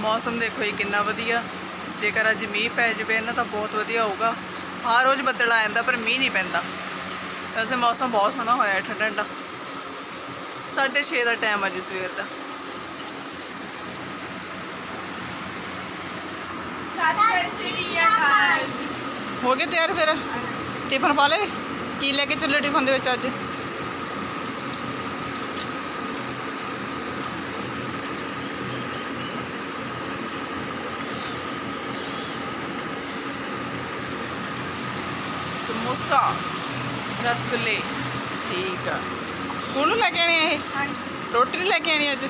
ਮੌਸਮ ਦੇਖੋ ਜੀ ਕਿੰਨਾ ਵਧੀਆ। ਜੇਕਰ ਅੱਜ ਮੀਂਹ ਪੈ ਜਾਵੇ ਨਾ ਤਾਂ ਬਹੁਤ ਵਧੀਆ ਹੋਊਗਾ। ਹਰ ਰੋਜ਼ ਬੱਦਲ ਆ ਜਾਂਦਾ ਪਰ ਮੀਂਹ ਨਹੀਂ ਪੈਂਦਾ। ਵੈਸੇ ਮੌਸਮ ਬਹੁਤ ਸੋਹਣਾ ਹੋਇਆ ਠੰਡਾ ਠੰਡਾ 6:30 ਦਾ ਟਾਈਮ ਅੱਜ ਸਵੇਰ ਦਾ। ਹੋ ਗਏ ਤਿਆਰ ਫਿਰ? ਟਿਫਨ ਪਾ ਲਏ? ਕੀ ਲੈ ਕੇ ਚੱਲੇ ਟਿਫਨ ਦੇ ਵਿੱਚ ਅੱਜ? ਸਮੋਸਾ ਰਸਗੁੱਲੇ। ਠੀਕ ਆ। ਸਕੂਲ ਨੂੰ ਲੈ ਕੇ ਆਣੀ ਇਹ? ਹਾਂਜੀ। ਰੋਟੀ ਲੈ ਕੇ ਆਣੀ ਅੱਜ?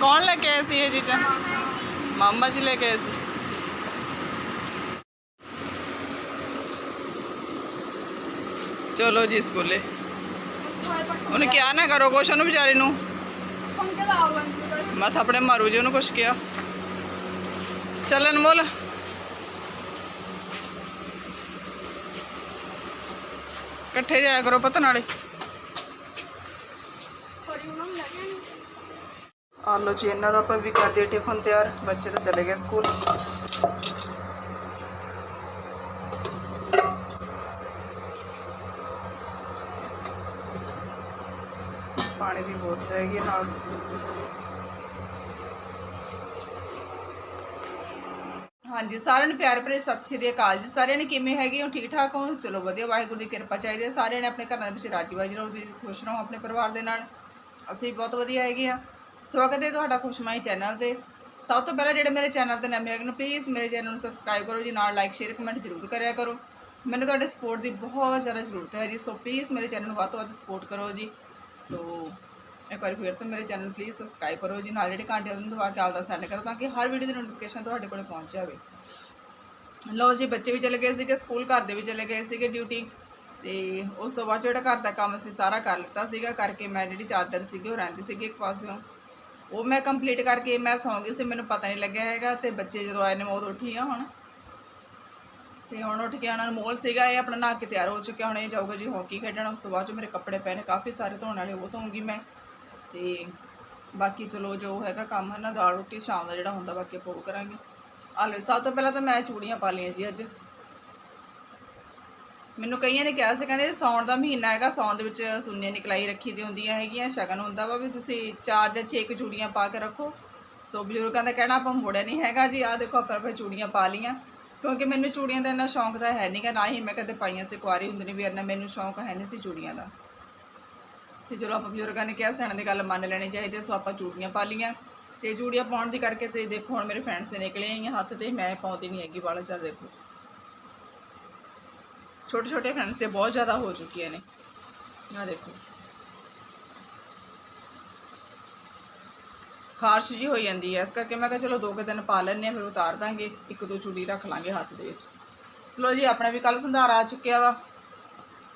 ਕੌਣ ਲੈ ਕੇ ਆਇਆ ਸੀ ਇਹ ਚੀਜ਼ਾਂ? ਮਾਮਾ ਜੀ। ਲੈ ਕੇ ਆਏ ਸੀ। ਚਲੋ ਜੀ ਸਕੂਲੇ। ਉਹਨੇ ਕਿਹਾ ਨਾ ਕਰੋ ਕੁਛ ਉਹਨੂੰ ਵਿਚਾਰੇ ਨੂੰ। ਮੈਂ ਆਪਣੇ ਮਾਰੂ ਜੀ ਉਹਨੂੰ ਕੁਛ ਕਿਹਾ। ਚੱਲਣ ਮੋਲ ਇਕੱਠੇ ਜਾਇਆ ਕਰੋ ਪਤਾ ਨਾਲੇ। ਥੋੜੀ ਉਹਨਾਂ ਨੂੰ ਲੱਗਿਆ ਨਹੀਂ ਆ ਲੋ ਜੀ, ਇਹਨਾਂ ਦਾ ਆਪਾਂ ਵੀ ਕਰ ਦਿਆ ਟਿਫਨ ਤਿਆਰ। ਬੱਚੇ ਤਾਂ ਚਲੇ ਗਏ ਸਕੂਲ ਪਾਣੀ ਦੀ ਬੋਤਲ ਹੈਗੀ ਹੈ ਨਾਲ। ਹਾਂਜੀ, ਸਾਰਿਆਂ ਨੂੰ ਪਿਆਰ ਭਰੇ ਸਤਿ ਸ਼੍ਰੀ ਅਕਾਲ ਜੀ। ਸਾਰਿਆਂ ਨੇ ਕਿਵੇਂ ਹੈਗੇ ਹੋ? ਠੀਕ ਠਾਕ ਹੋ? ਚਲੋ ਵਧੀਆ, ਵਾਹਿਗੁਰੂ ਦੀ ਕਿਰਪਾ ਚਾਹੀਦੀ ਹੈ। ਸਾਰਿਆਂ ਨੇ ਆਪਣੇ ਘਰਾਂ ਦੇ ਵਿੱਚ ਰਾਜੀ ਬਾਜੀ ਰਹੋ ਤੇ ਖੁਸ਼ ਰਹੋ ਆਪਣੇ ਪਰਿਵਾਰ ਦੇ ਨਾਲ। ਅਸੀਂ ਬਹੁਤ ਵਧੀਆ ਹੈਗੇ ਆ ਸਵਾਗਤ ਹੈ ਤੁਹਾਡਾ ਖੁਸ਼ਮਾਈ ਚੈਨਲ ਤੇ। ਸਭ ਤੋਂ ਪਹਿਲਾਂ ਜਿਹੜੇ ਮੇਰੇ ਚੈਨਲ ਤੇ ਨਵੇਂ ਹੈਗੇ ਨੇ ਪਲੀਜ਼ ਮੇਰੇ ਚੈਨਲ ਨੂੰ ਸਬਸਕ੍ਰਾਈਬ ਕਰੋ ਜੀ। ਨਾਲ ਲਾਈਕ ਸ਼ੇਅਰ ਕਮੈਂਟ ਜ਼ਰੂਰ ਕਰਿਆ ਕਰੋ। ਮੈਨੂੰ ਤੁਹਾਡੇ ਸਪੋਰਟ ਦੀ ਬਹੁਤ ਜ਼ਿਆਦਾ ਜ਼ਰੂਰਤ ਹੈ ਜੀ। ਸੋ ਪਲੀਜ਼ ਮੇਰੇ ਚੈਨਲ ਨੂੰ ਵੱਧ ਤੋਂ ਵੱਧ ਸਪੋਰਟ ਕਰੋ ਜੀ। ਸੋ ਇੱਕ ਵਾਰੀ ਫਿਰ ਤੋਂ ਮੇਰੇ ਚੈਨਲ ਨੂੰ ਪਲੀਜ਼ ਸਬਸਕ੍ਰਾਈਬ ਕਰੋ ਜੀ ਨਾਲ ਜਿਹੜੇ ਘੰਟੇ ਉਹਨੂੰ ਦਬਾ ਕੇ ਆਲ ਦਾ ਸੈਂਡ ਕਰੋ, ਤਾਂ ਕਿ ਹਰ ਵੀਡੀਓ ਦੀ ਨੋਟੀਫਿਕੇਸ਼ਨ ਤੁਹਾਡੇ ਕੋਲ ਪਹੁੰਚ ਜਾਵੇ। ਲਓ ਜੀ, ਬੱਚੇ ਵੀ ਚਲੇ ਗਏ ਸੀਗੇ ਸਕੂਲ ਘਰ ਦੇ ਵੀ ਚਲੇ ਗਏ ਸੀਗੇ ਡਿਊਟੀ ਤੇ ਉਸ ਤੋਂ ਬਾਅਦ ਜਿਹੜਾ ਘਰ ਦਾ ਕੰਮ ਅਸੀਂ ਸਾਰਾ ਕਰ ਲਿੱਤਾ ਸੀਗਾ, ਕਰਕੇ ਮੈਂ ਜਿਹੜੀ ਚਾਦਰ ਸੀਗੀ ਉਹ ਰਹਿੰਦੀ ਸੀਗੀ ਇੱਕ ਪਾਸਿਓਂ। ਉਹ ਮੈਂ ਕੰਪਲੀਟ ਕਰਕੇ ਮੈਂ ਸੌਂ ਗਈ ਸੀ, ਮੈਨੂੰ ਪਤਾ ਨਹੀਂ ਲੱਗਿਆ ਹੈਗਾ, ਤੇ ਬੱਚੇ ਜਦੋਂ ਆਏ ਨੇ ਮੈਂ ਉਦੋਂ ਉੱਠੀ ਆ ਹੁਣ। ਤੇ ਹੁਣ ਉੱਠ ਕੇ ਉਹਨਾਂ ਨੂੰ ਮੋਲ ਸੀਗਾ, ਇਹ ਆਪਣਾ ਨਹਾ ਕੇ ਤਿਆਰ ਹੋ ਚੁੱਕਿਆ, ਹੁਣ ਇਹ ਜਾਊਗਾ ਜੀ ਹਾਕੀ ਖੇਡਣ, ਉਸ ਤੋਂ ਬਾਅਦ ਜੋ ਮੇਰੇ ਕੱਪੜੇ ਪਏ ਨੇ, ਕਾਫੀ ਸਾਰੇ ਧੋਣ ਵਾਲੇ, ਉਹ ਧੋਉਂਗੀ ਮੈਂ। ਤੇ ਬਾਕੀ ਚਲੋ ਜੋ ਹੈਗਾ ਕੰਮ ਹੈ ਨਾ, ਦਾਲ ਰੋਟੀ ਸ਼ਾਮ ਦਾ ਜਿਹੜਾ ਹੁੰਦਾ, ਬਾਕੀ ਆਪਾਂ ਉਹ ਕਰਾਂਗੇ। ਆਲੋ, ਸਭ ਤੋਂ ਪਹਿਲਾਂ ਤਾਂ ਮੈਂ ਚੂੜੀਆਂ ਪਾ ਲਈਆਂ ਜੀ ਅੱਜ। ਮੈਨੂੰ ਕਈਆਂ ਨੇ ਕਿਹਾ ਸੀ, ਕਹਿੰਦੇ ਸੌਣ ਦਾ ਮਹੀਨਾ ਹੈਗਾ ਸੌਣ ਦੇ ਵਿੱਚ ਸੁੰਨੇ ਨਿਕਲਾਈ ਰੱਖੀ ਦੀ ਹੁੰਦੀਆਂ ਹੈਗੀਆਂ, ਸ਼ਗਨ ਹੁੰਦਾ ਵਾ ਵੀ ਤੁਸੀਂ ਚਾਰ ਜਾਂ ਛੇ ਕੁ ਚੂੜੀਆਂ ਪਾ ਕੇ ਰੱਖੋ। ਸੋ ਬਜ਼ੁਰਗਾਂ ਦਾ ਕਹਿਣਾ, ਆਪਾਂ ਮੋੜਿਆ ਨਹੀਂ ਹੈਗਾ ਜੀ, ਆਹ ਦੇਖੋ ਆਪਾਂ ਫਿਰ ਚੂੜੀਆਂ ਪਾ ਲੀਆਂ ਕਿਉਂਕਿ ਮੈਨੂੰ ਚੂੜੀਆਂ ਦਾ ਇੰਨਾ ਸ਼ੌਂਕ ਤਾਂ ਹੈ ਨਹੀਂਗਾ ਨਾ ਹੀ ਮੈਂ ਕਦੇ ਪਾਈਆਂ ਸੀ, ਕੁਆਰੀ ਹੁੰਦੀ ਨਹੀਂ ਵੀ ਇੰਨਾ ਮੈਨੂੰ ਸ਼ੌਂਕ ਹੈ ਨਹੀਂ ਸੀ ਚੂੜੀਆਂ ਦਾ। ਤੇ ਜਦੋਂ ਆਪਾਂ ਬਜ਼ੁਰਗਾਂ ਨੇ ਕਿਹਾ ਸਿਆਣੇ ਦੀ ਗੱਲ ਮੰਨ ਲੈਣੀ ਚਾਹੀਦੀ ਹੈ, ਸੋ ਆਪਾਂ ਚੂੜੀਆਂ ਪਾ ਲੀਆਂ ਤੇ ਚੂੜੀਆਂ ਪਾਉਣ ਦੀ ਕਰਕੇ ਤੇ ਦੇਖੋ ਹੁਣ ਮੇਰੇ ਫਰੈਂਡਸ ਦੇ ਨਿਕਲੇ ਆਈਆਂ ਹੱਥ ਤੇ ਮੈਂ ਪਾਉਂਦੀ ਨਹੀਂ ਹੈਗੀ ਵਾਲਾ ਚਰ ਦੇਖੋ। ਛੋਟੇ ਛੋਟੇ ਫਰੈਂਡਸ ਸੇ ਬਹੁਤ ਜ਼ਿਆਦਾ ਹੋ ਚੁੱਕੀਆਂ ਨੇ। ਆ ਦੇਖੋ। ਖਾਰਸ਼ ਜੀ ਹੋ ਜਾਂਦੀ ਹੈ ਇਸ ਕਰਕੇ ਮੈਂ ਕਿਹਾ ਚਲੋ ਦੋ ਕੁ ਦਿਨ ਪਾ ਲੈਂਦੇ ਆ ਫਿਰ ਉਤਾਰ ਦਾਂਗੇ ਇੱਕ ਦੋ ਚੂੜੀ ਰੱਖ ਲਾਂਗੇ ਹੱਥ ਦੇ ਵਿੱਚ। ਸਲੋ ਜੀ ਆਪਣਾ ਵੀ ਕੱਲ ਸੰਧਾਰਾ ਆ ਚੁੱਕਿਆ ਵਾ।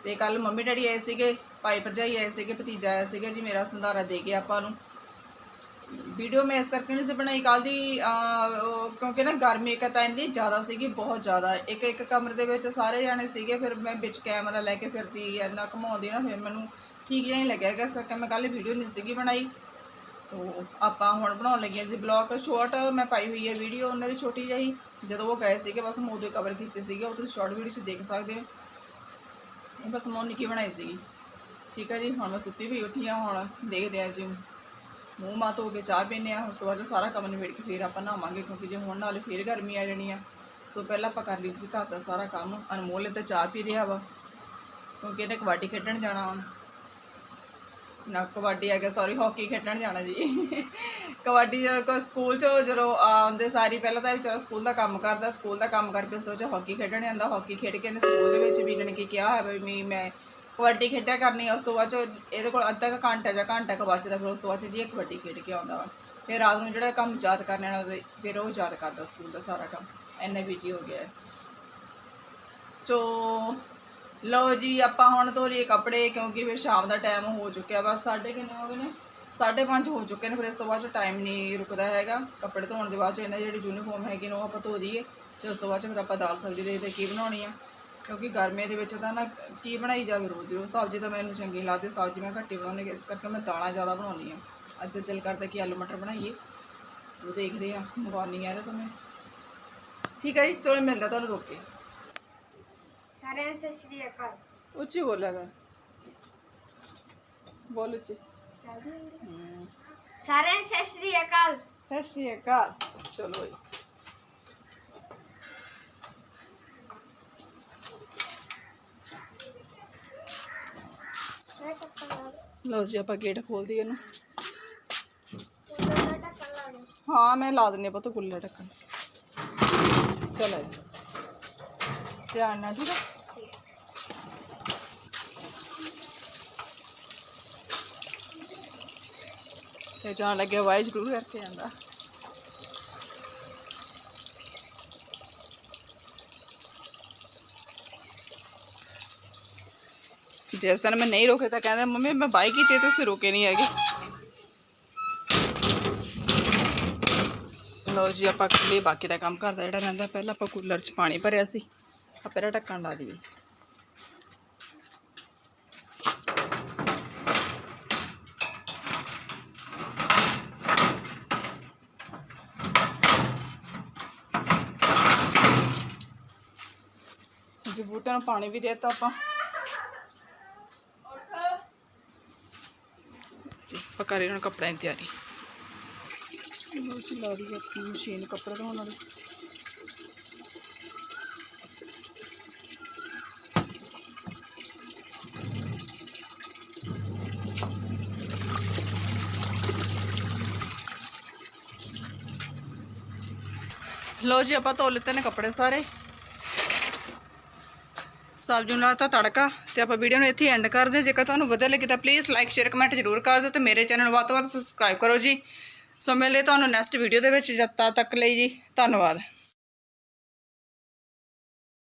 ਤੇ ਕੱਲ ਮੰਮੀ ਡੈਡੀ ਆਏ ਸੀਗੇ ਭਾਈ ਭਰਜਾਈ ਆਏ ਸੀਗੇ, ਭਤੀਜਾ ਆਇਆ ਸੀਗਾ ਜੀ, ਮੇਰਾ ਸੰਧਾਰਾ ਦੇ ਕੇ ਆਪਾਂ ਨੂੰ। ਵੀਡੀਓ ਮੈਂ ਇਸ ਕਰਕੇ ਨਹੀਂ ਸੀ ਬਣਾਈ ਕੱਲ ਦੀ ਕਿਉਂਕਿ ਨਾ ਗਰਮੀ ਇੱਕ ਤਾਂ ਇੰਨੀ ਜ਼ਿਆਦਾ ਸੀਗੀ, ਬਹੁਤ ਜ਼ਿਆਦਾ। ਇੱਕ ਇੱਕ ਕਮਰੇ ਦੇ ਵਿੱਚ ਸਾਰੇ ਜਾਣੇ ਸੀਗੇ, ਫਿਰ ਮੈਂ ਵਿੱਚ ਕੈਮਰਾ ਲੈ ਕੇ ਫਿਰਦੀ, ਇੰਨਾ ਘਮਾਉਂਦੀ ਨਾ, ਫਿਰ ਮੈਨੂੰ ਠੀਕ ਜਿਹਾ ਨਹੀਂ ਲੱਗਿਆ ਹੈਗਾ, ਇਸ ਕਰਕੇ ਮੈਂ ਕੱਲ ਵੀਡੀਓ ਨਹੀਂ ਸੀਗੀ ਬਣਾਈ। ਸੋ, ਆਪਾਂ ਹੁਣ ਬਣਾਉਣ ਲੱਗੇ ਸੀ ਜੀ ਬਲੌਗ ਸ਼ਾਰਟ ਮੈਂ ਪਾਈ ਹੋਈ ਹੈ ਵੀਡੀਓ, ਉਹਨਾਂ ਦੀ ਛੋਟੀ ਜਿਹੀ। ਜਦੋਂ ਉਹ ਗਏ ਸੀਗੇ, ਬਸ ਮੈਂ ਉਦੋਂ ਕਵਰ ਕੀਤੇ ਸੀਗੇ, ਉਹ ਤੁਸੀਂ ਸ਼ਾਰਟ ਵੀਡੀਓ 'ਚ ਦੇਖ ਸਕਦੇ ਹੋ। ਇਹ ਬਸ ਮੈਂ ਉਹ ਨਿੱਕੀ ਬਣਾਈ ਸੀਗੀ। ਠੀਕ ਹੈ ਜੀ, ਹੁਣ ਮੈਂ ਸੁੱਤੀ ਵੀ ਉੱਠੀ ਹਾਂ, ਹੁਣ ਦੇਖਦੇ ਹਾਂ ਜੀ। ਮੂੰਹ ਮਾ ਧੋ ਕੇ ਚਾਹ ਪੀਨੇ ਆ ਉਸ ਤੋਂ ਬਾਅਦ ਸਾਰਾ ਕੰਮ ਨਿਬੇੜ ਕੇ ਫਿਰ ਆਪਾਂ ਨਹਾਵਾਂਗੇ, ਕਿਉਂਕਿ ਜੇ ਹੁਣ ਨਾਲੇ ਫਿਰ ਗਰਮੀ ਆ ਜਾਣੀ ਆ। ਸੋ ਪਹਿਲਾਂ ਆਪਾਂ ਕਰ ਲਈ ਜੀ ਘਰ ਦਾ ਸਾਰਾ ਕੰਮ, ਅਨਮੋਲ ਨੇ ਤਾਂ ਚਾਹ ਪੀ ਰਿਹਾ ਵਾ, ਕਿਉਂਕਿ ਇਹਨੇ ਕਬੱਡੀ ਖੇਡਣ ਜਾਣਾ ਹੁਣ ਨਾ ਕਬੱਡੀ ਆ ਗਿਆ ਸੌਰੀ ਹਾਕੀ ਖੇਡਣ ਜਾਣਾ ਜੀ। ਕਬੱਡੀ ਜਦੋਂ ਕੋ ਸਕੂਲ ਚੋਂ ਜਦੋਂ ਆਉਂਦੇ ਸਾਰੀ ਪਹਿਲਾਂ ਤਾਂ ਵਿਚਾਰਾ ਸਕੂਲ ਦਾ ਕੰਮ ਕਰਦਾ, ਸਕੂਲ ਦਾ ਕੰਮ ਕਰਕੇ ਉਸ ਤੋਂ ਬਾਅਦ ਹਾਕੀ ਖੇਡਣ ਜਾਂਦਾ। ਹਾਕੀ ਖੇਡ ਕੇ ਇਹਨੇ ਸਕੂਲ ਦੇ ਵਿੱਚ ਵੀ ਜਾਣੀ ਕਿ ਕਿਹਾ ਹੈ ਵੀ ਮੈਂ- ਮੈਂ ਕਬੱਡੀ ਖੇਡਿਆ ਕਰਨੀ ਆ, ਉਸ ਤੋਂ ਬਾਅਦ ਚੋਂ ਇਹਦੇ ਕੋਲ ਅੱਧਾ ਕੁ ਘੰਟਾ ਜਾਂ ਘੰਟਾ ਕੁ ਬਚਦਾ, ਫਿਰ ਉਸ ਤੋਂ ਬਾਅਦ 'ਚ ਜੀ ਇਹ ਕਬੱਡੀ ਖੇਡ ਕੇ ਆਉਂਦਾ ਵਾ। ਫਿਰ ਰਾਤ ਨੂੰ ਜਿਹੜਾ ਕੰਮ ਯਾਦ ਕਰਨੇ ਵਾਲਾ ਉਹਦੇ, ਫਿਰ ਉਹ ਯਾਦ ਕਰਦਾ ਸਕੂਲ ਦਾ ਸਾਰਾ ਕੰਮ। ਇੰਨਾ ਬਿਜ਼ੀ ਹੋ ਗਿਆ। ਹੈ ਸੋ ਲਓ ਜੀ, ਆਪਾਂ ਹੁਣ ਧੋ ਲਈਏ ਕੱਪੜੇ, ਕਿਉਂਕਿ ਫਿਰ ਸ਼ਾਮ ਦਾ ਟਾਈਮ ਹੋ ਚੁੱਕਿਆ ਵਾ। ਸਾਢੇ ਕਿੰਨੇ ਹੋ ਗਏ ਨੇ? 5:30 ਹੋ ਚੁੱਕੇ ਨੇ, ਫਿਰ ਇਸ ਤੋਂ ਬਾਅਦ ਚ ਟਾਈਮ ਨਹੀਂ ਰੁਕਦਾ ਹੈਗਾ। ਕੱਪੜੇ ਧੋਣ ਦੇ ਬਾਅਦ ਚ ਇਹਨਾਂ ਦੀ ਜਿਹੜੀ ਯੂਨੀਫਾਰਮ ਹੈਗੀ ਨੇ, ਉਹ ਆਪਾਂ ਧੋ ਦਈਏ। ਤੇ ਉਸ ਤੋਂ ਬਾਅਦ ਚ ਫਿਰ ਆਪਾਂ ਦਾਲ ਸਬਜ਼ੀ ਦੇਖਦੇ ਕੀ ਬਣਾਉਣੀ ਆ? ਕਿਉਂਕਿ ਗਰਮੀਆਂ ਦੇ ਵਿੱਚ ਤਾਂ ਨਾ ਕੀ ਬਣਾਈ ਜਾਵੇ ਰੋਜ਼ ਰੋਜ਼ ਸਬਜ਼ੀ ਤਾਂ ਮੈਨੂੰ ਚੰਗੀ ਨੀ ਲੱਗਦੀ ਸਬਜ਼ੀ ਮੈਂ ਘੱਟੀ ਬਣਾਉਂਦੀ ਇਸ ਕਰਕੇ ਮੈਂ ਦਾਲਾਂ ਜ਼ਿਆਦਾ ਬਣਾਉਂਦੀ ਆ ਅੱਜ ਦਿਲ ਕਰਦਾ ਕਿ ਆਲੂ ਮਟਰ ਬਣਾਈਏ ਸੋ ਦੇਖਦੇ ਆ ਮੰਗਵਾਉਣੀ ਆ ਇਹਦਾ ਤਾਂ ਮੈਂ ਠੀਕ ਹੈ ਜੀ ਚਲੋ ਮਿਲਦਾ ਤੁਹਾਨੂੰ ਰੋਕ ਕੇ ਸਾਰਿਆਂ ਨੂੰ ਸਤਿ ਸ਼੍ਰੀ ਅਕਾਲ ਉੱਚੀ ਬੋਲਾਗਾ ਬੋਲ ਉੱਚੀ ਚੱਲਦੀ ਹੁੰਦੀ ਹਮ, ਸਾਰਿਆਂ ਨੂੰ ਸਤਿ ਸ਼੍ਰੀ ਅਕਾਲ ਸਤਿ ਸ਼੍ਰੀ ਅਕਾਲ ਚਲੋ ਜੀ ਮੈਂ ਟੱਕਰ ਲਾ ਲਓ ਜੀ ਆਪਾਂ ਗੇਟ ਖੋਲ ਦਈਏ ਇਹਨੂੰ। ਹਾਂ ਮੈਂ ਲਾ ਆ ਪੁੱਤ ਕੁੱਲਾ ਢੱਕਣ। ਚਲੋ ਜੀ। ਧਿਆਨ ਨਾਲ ਠੀਕ ਹੈ ਤੇ ਜਾਣ ਲੱਗੇ ਵਾਈ ਜ਼ਰੂਰ ਕਰਕੇ ਜਾਂਦਾ ਜਿਸ ਦਿਨ ਮੈਂ ਨਹੀਂ ਰੋਕੇ ਤਾਂ ਕਹਿੰਦਾ, ਮੰਮੀ, ਮੈਂ ਬਾਈ ਕੀਤੀ ਤੁਸੀਂ ਰੋਕੇ ਨਹੀਂ ਹੈਗੇ। ਲਓ ਜੀ, ਆਪਾਂ ਕਰ ਬਾਕੀ ਦਾ ਕੰਮ ਕਰਦਾ ਜਿਹੜਾ ਰਹਿੰਦਾ, ਪਹਿਲਾਂ ਆਪਾਂ ਕੂਲਰ 'ਚ ਪਾਣੀ ਭਰਿਆ ਸੀ। ਆ ਪਹਿਲਾਂ ਢੱਕਣ ਲਾ ਦਈਏ। ਜੀ ਬੂਟਿਆਂ ਨੂੰ ਪਾਣੀ ਵੀ ਦੇਤਾ ਆਪਾਂ। ਜੀ ਆਪਾਂ ਕਰ ਰਹੇ ਹਾਂ ਕੱਪੜਿਆਂ ਦੀ ਤਿਆਰੀ ਲਓ ਜੀ ਲਾ ਰਹੀ ਹੈ ਆਪਣੀ ਮਸ਼ੀਨ ਕੱਪੜੇ ਧੋਣ ਵਾਲੀ ਲਓ ਜੀ ਆਪਾਂ ਧੋ ਲਿੱਤੇ ਨੇ ਕੱਪੜੇ ਸਾਰੇ ਸਬਜ਼ੀ ਨੂੰ ਲਾਤਾ ਤੜਕਾ ਤੇ ਆਪਾਂ ਵੀਡੀਓ ਨੂੰ ਇੱਥੇ ਐਂਡ ਕਰਦੇ ਹਾਂ। ਜੇਕਰ ਤੁਹਾਨੂੰ ਵਧੀਆ ਲੱਗੇ ਤਾਂ ਪਲੀਜ਼ ਲਾਈਕ ਸ਼ੇਅਰ ਕਮੈਂਟ ਜ਼ਰੂਰ ਕਰ ਦਿਓ ਤੇ ਮੇਰੇ ਚੈਨਲ ਨੂੰ ਵੱਧ ਤੋਂ ਵੱਧ ਸਬਸਕ੍ਰਾਈਬ ਕਰੋ ਜੀ। ਸੋ ਮਿਲਦੇ ਤੁਹਾਨੂੰ ਨੈਕਸਟ ਵੀਡੀਓ ਦੇ ਵਿੱਚ। ਜਦ ਤੱਕ ਲਈ ਜੀ, ਧੰਨਵਾਦ।